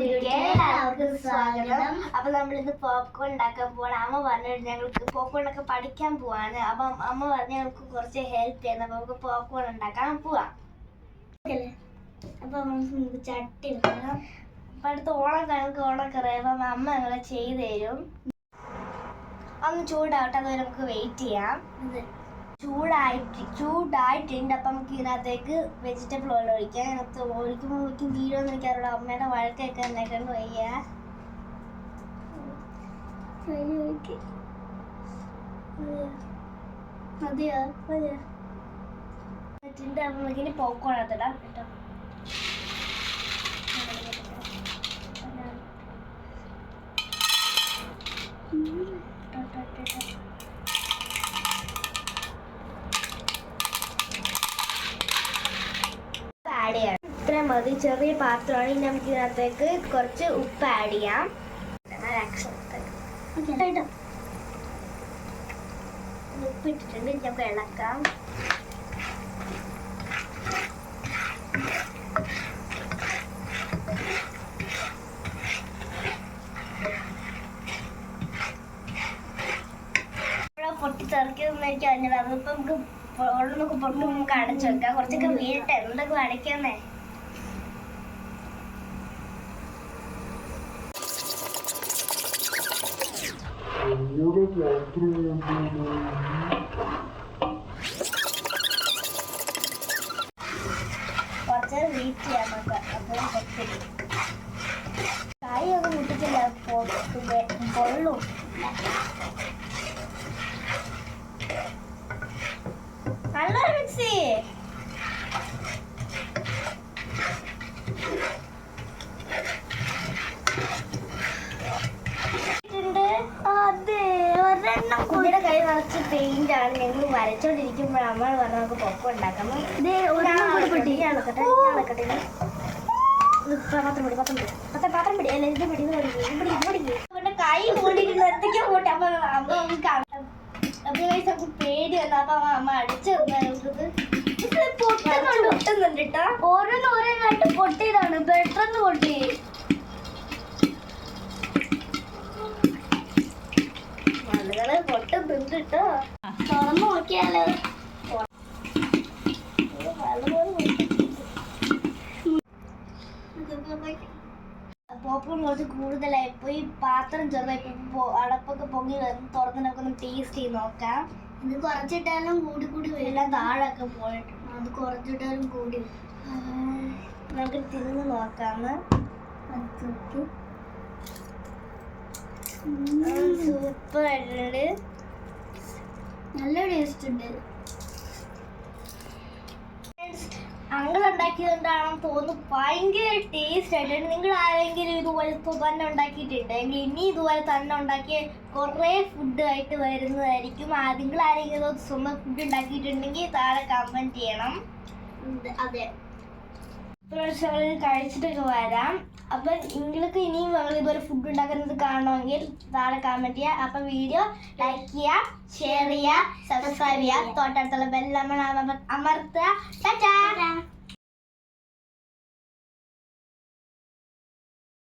എല്ലാവർക്കും സ്വാഗതം. അപ്പൊ നമ്മൾ ഇന്ന് പോപ്കോൺ ഉണ്ടാക്കാൻ പോവാണ്. അമ്മ പറഞ്ഞിട്ട് ഞങ്ങൾക്ക് പോപ്കോൺ ഒക്കെ പഠിക്കാൻ പോവാണ്. അപ്പൊ അമ്മ പറഞ്ഞ ഞങ്ങൾക്ക് കുറച്ച് ഹെൽപ്പ് ചെയ്യുന്നത് അപ്പൊ നമുക്ക് പോപ്കോൺ ഉണ്ടാക്കാൻ പോവാം. അപ്പൊ നമുക്ക് ചട്ടി എടുക്കണം അപ്പൊ അടുത്ത് ഓണം ഞങ്ങൾക്ക് ഓണം കറിയാം അമ്മ ഞങ്ങളെ ചെയ്തു തരും. ഒന്ന് ചൂടാവട്ടെ അതുവരെ നമുക്ക് വെയിറ്റ് ചെയ്യാം. ചൂടായിട്ട് ചൂടായിട്ടുണ്ട് അപ്പം നമുക്ക് ഇതിനകത്തേക്ക് വെജിറ്റബിൾ ഓയിൽ ഒഴിക്കാം. അതിനകത്ത് ഒഴിക്കുമ്പോൾ ഒഴിക്കും വീഴുമെന്ന് എനിക്കറിയില്ല. അമ്മയുടെ വഴക്കൊക്കെ ഉണ്ടാക്കാൻ വയ്യ മതിയോ? നമുക്കിനി കേട്ടോ. ചെയ്യാം ഇത്ര മതി. ചെറിയ പാത്രമാണ്. ഇനി നമുക്ക് ഇതിനകത്തേക്ക് കുറച്ച് ഉപ്പ് ആഡ് ചെയ്യാം. ഉപ്പ്. ഇട്ടിട്ടുണ്ട്. നമുക്ക് ഇളക്കാം. പൊട്ടി തെറിക്കുന്ന എനിക്ക് അറിഞ്ഞത് അതിപ്പോ നമുക്ക് ഓരോന്നൊക്കെ പൊട്ടി നമുക്ക് അടച്ചു വെക്കാം. കുറച്ചൊക്കെ വീഴട്ടെ എന്തൊക്കെ അടയ്ക്കാന്നേ Agora quatro കുറച്ച് വെയിറ്റ് ചെയ്യാം നമുക്ക്. അപ്പോൾ പൊട്ടി. കൈ ഒന്നും മുട്ടിച്ചില്ല പൊള്ളും. കുഞ്ഞിയുടെ കൈ നിറച്ച് പെയിന്റ് ആണ്. ഞങ്ങൾ വരച്ചോണ്ടിരിക്കുമ്പോൾ അമ്മ പറഞ്ഞു നമുക്ക് പൊക്കം ഉണ്ടാക്കാം. പാത്രം പിടി പാത്രം പിടി പാത്രം പാത്രം പിടി അല്ല ഇത് പിടി കൈ മൂടിയിട്ട് എന്തൊക്കെയോ പോട്ടെ. അപ്പൊ അമ്മ നമുക്ക് അപ്പൊ നമുക്ക് പേടി വന്നു. അപ്പൊ അമ്മ അടിച്ചു നമുക്ക് പൊട്ടുന്നുണ്ട് കേട്ടോ. ഓരോന്ന് ഓരോന്നായിട്ട് പൊട്ടിയതാണ്. പെട്ടെന്ന് പൊട്ടി ആളുകൾ കേട്ടോ തുറന്നു നോക്കിയാലോ. പോപ്കോൺ കുറച്ച് കൂടുതലായി. പോയി പാത്രം ചെറുതായി. അടപ്പൊക്കെ പൊങ്ങി തുറന്ന് നമുക്കൊന്ന് ടേസ്റ്റ് ചെയ്ത് നോക്കാം. ഇത് കുറച്ചിട്ടാലും കൂടി കൂടി എല്ലാം താഴൊക്കെ പോയിട്ടുണ്ട് അത് കുറച്ചിട്ടാലും കൂടി നമുക്ക് തിന്ന് നോക്കാന്ന്. സൂപ്പർ ആയിട്ടുണ്ട്. നല്ല ടേസ്റ്റ് ഉണ്ട്. അങ്ങൾ ഉണ്ടാക്കിയതുകൊണ്ടാണെന്ന് തോന്നുന്നു ഭയങ്കര ടേസ്റ്റ് ആയിട്ടുണ്ട് നിങ്ങൾ ആരെങ്കിലും ഇതുപോലെ തന്നെ ഉണ്ടാക്കിയിട്ടുണ്ട്? എങ്കിൽ ഇനി ഇതുപോലെ തന്നെ ഉണ്ടാക്കിയ കുറേ ഫുഡ് ആയിട്ട് വരുന്നതായിരിക്കും. നിങ്ങൾ ആരെങ്കിലും സ്വന്തം ഫുഡ് ഉണ്ടാക്കിയിട്ടുണ്ടെങ്കിൽ താഴെ കമന്റ് ചെയ്യണം. അതെ. പ്രാവശ്യം കഴിച്ചിട്ടൊക്കെ വരാം. അപ്പം നിങ്ങൾക്ക് ഇനിയും ഞങ്ങൾ ഇതുപോലെ ഫുഡ് ഉണ്ടാക്കുന്നത് കാണണമെങ്കിൽ താഴെ കമന്റ് ചെയ്യുക അപ്പം വീഡിയോ ലൈക്ക് ചെയ്യുക ഷെയർ ചെയ്യുക സബ്സ്ക്രൈബ് ചെയ്യുക തൊട്ടടുത്തുള്ള ബെല്ലമ്മ അമർത്തുക